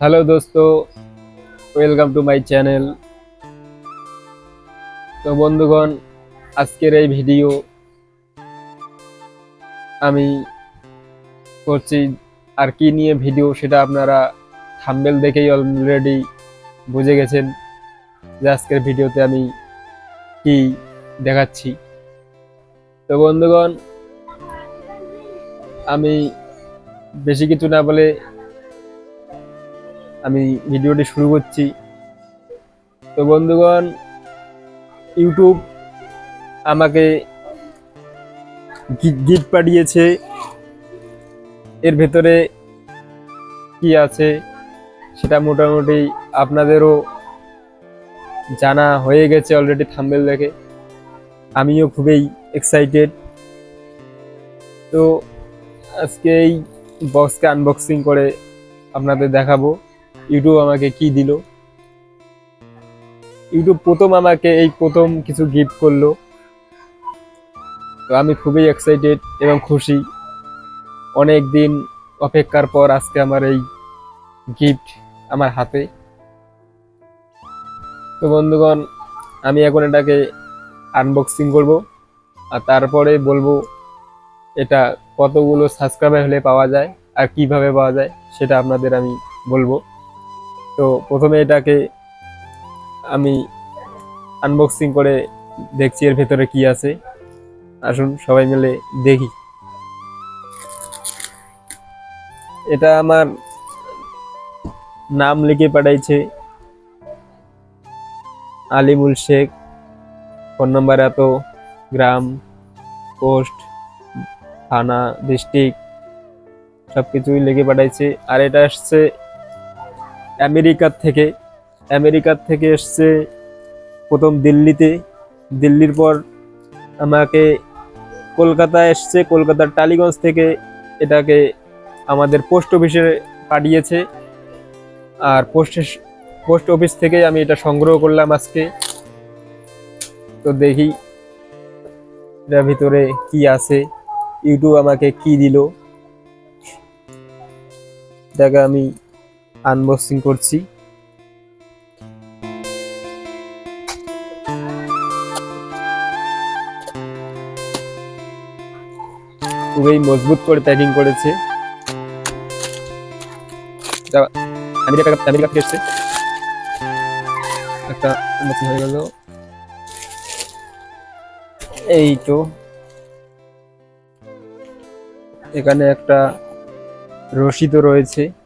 Hello দোস্ত welcome to my channel তো বন্ধুগণ, আজকের এই ভিডিও আমি করছি। আর কি নিয়ে ভিডিও সেটা আপনারা থাম্বেল দেখেই অলরেডি বুঝে গেছেন যে আজকের ভিডিওতে আমি কি দেখাচ্ছি। তো বন্ধুগণ, আমি বেশি কিছু না বলে আমি ভিডিওটি শুরু করছি। তো বন্ধুগণ, ইউটিউব আমাকে গিফট পাঠিয়েছে। এর ভেতরে কি আছে সেটা মোটামুটি আপনাদেরও জানা হয়ে গেছে অলরেডি থাম্বেল দেখে। আমিও খুবই এক্সাইটেড তো আজকে এই বক্সকে আনবক্সিং করে আপনাদের দেখাবো। ইউটিউব আমাকে কি দিল? ইউটিউব প্রথম আমাকে এই প্রথম কিছু গিফট করল। তো আমি খুবই এক্সাইটেড এবং খুশি। অনেক দিন অপেক্ষার পর আজকে আমার এই গিফট আমার হাতে। তো বন্ধুগণ, আমি এখন এটাকে আনবক্সিং করব। আর তারপরে বলব, এটা কতগুলো সাবস্ক্রাইবার হলে পাওয়া যায় আর কীভাবে পাওয়া যায় সেটা আপনাদের আমি বলব। তো প্রথমে এটাকে আমি আনবক্সিং করে দেখছি এর ভেতরে কি আছে। আসুন সবাই মিলে দেখি। এটা আমার নাম লিখে পাঠাইছে আলিমুল শেখ। ফোন নাম্বার এত, গ্রাম, পোস্ট, থানা, ডিস্ট্রিক্ট সব কিছুই লিখে পাঠাইছে। আর এটা আসছে আমেরিকার থেকে আমেরিকার থেকে এসছে প্রথম দিল্লিতে। দিল্লির পর আমাকে কলকাতায় এসছে, কলকাতার টালিগঞ্জ থেকে এটাকে আমাদের পোস্ট অফিসে পাঠিয়েছে। আর পোস্ট পোস্ট অফিস থেকে আমি এটা সংগ্রহ করলাম আজকে। তো দেখি এটার ভিতরে কি আছে, ইউটিউব আমাকে কি দিল। এটাকে আমি আনবক্সিং করছি। খুবই মজবুত করে প্যাকিং করেছে। আমেরিকা আমেরিকা এসছে একটা আনবক্সিং হয়ে গেল। এই তো। এখানে একটা রসিদও রয়েছে।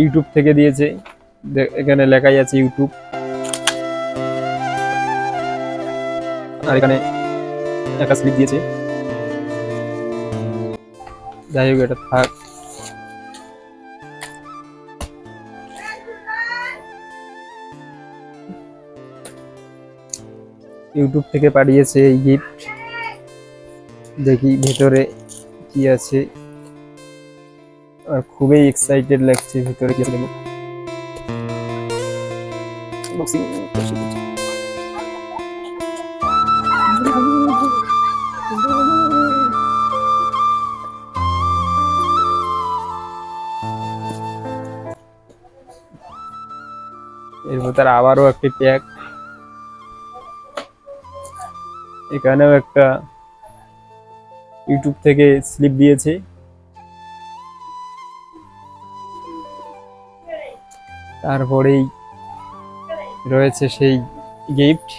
ইউটিউব থেকে দিয়েছে। এখানে লেখাই আছে ইউটিউব। আর এখানে একটা স্লিপ দিয়েছে। যাই হোক, এটা থাক। ইউটিউব থেকে পাঠিয়েছে গিফট দেখি ভেতরে কি আছে। আর খুবই এক্সাইটেড লাগছে ভিতরে কি আছে। দেখো এর আবারও একটি প্যাক এখানেও একটা ইউটিউব থেকে স্লিপ দিয়েছে। তারপরেই রয়েছে সেই গিফট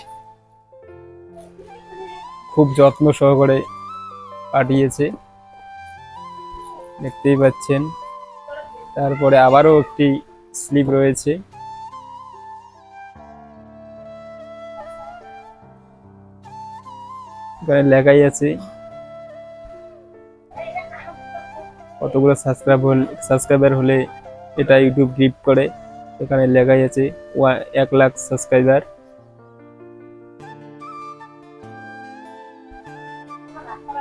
খুব যত্ন সহকারে পাঠিয়েছে দেখতেই পাচ্ছেন। তারপরে আবারও একটি স্লিপ রয়েছে। এখানে লেখাই আছে, কতগুলো সাবস্ক্রাইব সাবস্ক্রাইবার হলে এটা ইউটিউব গিফট করে। এখানে লেখাই আছে এক লাখ সাবস্ক্রাইবার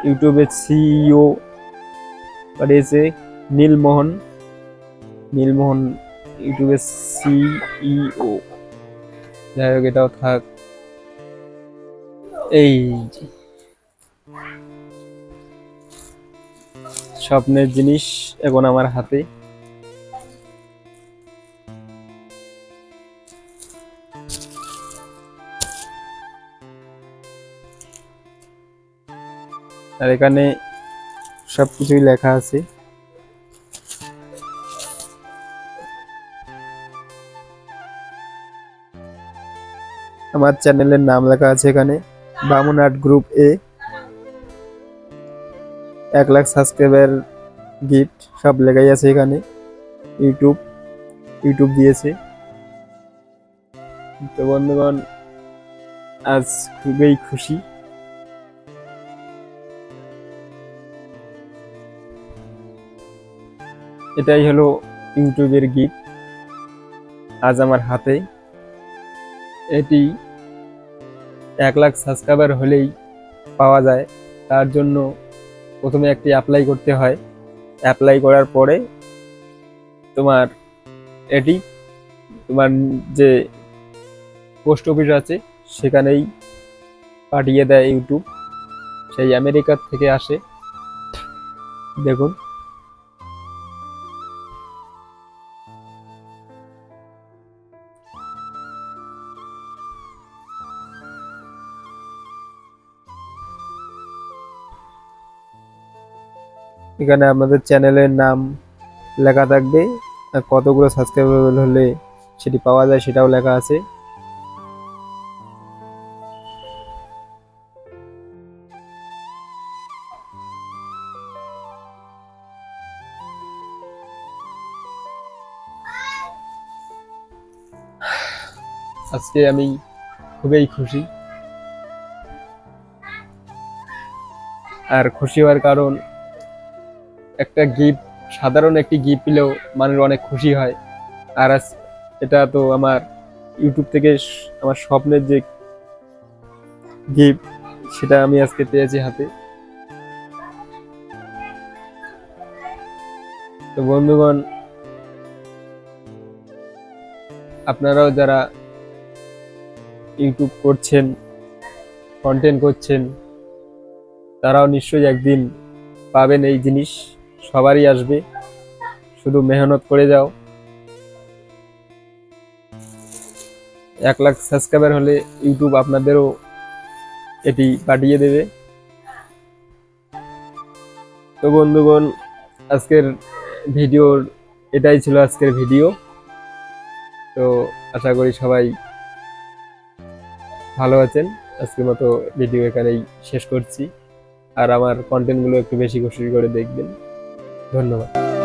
ইউটিউবের সিইও পাঠিয়েছে নীলমোহন। নীলমোহন ইউটিউবের সিইও যাই হোক, এটাও থাক। এই স্বপ্নের জিনিস এখন আমার হাতে। আর এখানে সব কিছুই লেখা আছে। আমার চ্যানেলের নাম লেখা আছে এখানে বামুন আর্ট গ্রুপ এ। এক লাখ সাবস্ক্রাইবার গিফট সব লেখাই আছে এখানে, ইউটিউব ইউটিউব দিয়েছে। তো বন্ধুগণ, আজ খুবই খুশি। এটাই হলো ইউটিউবের গিফট আজ আমার হাতে। এটি এক লাখ সাবস্ক্রাইবার হলেই পাওয়া যায়। তার জন্য প্রথমে একটি অ্যাপ্লাই করতে হয়। অ্যাপ্লাই করার পরে তোমার এটি, তোমার যে পোস্ট অফিস আছে, সেখানেই পাঠিয়ে দেয় ইউটিউব। সেই আমেরিকার থেকে আসে। দেখুন। এখানে আপনাদের চ্যানেলের নাম লেখা থাকবে। কতগুলো সাবস্ক্রাইবেবল হলে সেটি পাওয়া যায় সেটাও লেখা আছে। আজকে আমি খুবই খুশি। আর খুশি হওয়ার কারণ একটা গিফট সাধারণ একটি গিফট পেলেও মানুষ অনেক খুশি হয়। আর এটা তো আমার ইউটিউব থেকে আমার স্বপ্নের যে গিফট সেটা আমি আজকে পেয়েছি হাতে। তো বন্ধুগণ, আপনারাও যারা ইউটিউব করছেন কন্টেন্ট করছেন, তারাও নিশ্চয়ই একদিন পাবেন এই জিনিস। সবারই আসবে। শুধু মেহনত করে যাও। এক লাখ সাবস্ক্রাইবার হলে ইউটিউব আপনাদেরও এটি পাঠিয়ে দেবে। তো বন্ধুগণ, আজকের ভিডিওর এটাই ছিল আজকের ভিডিও। তো আশা করি সবাই ভালো আছেন। আজকের মতো ভিডিও এখানেই শেষ করছি। আর আমার কন্টেন্টগুলো একটু বেশি বেশি করে দেখবেন। ধন্যবাদ।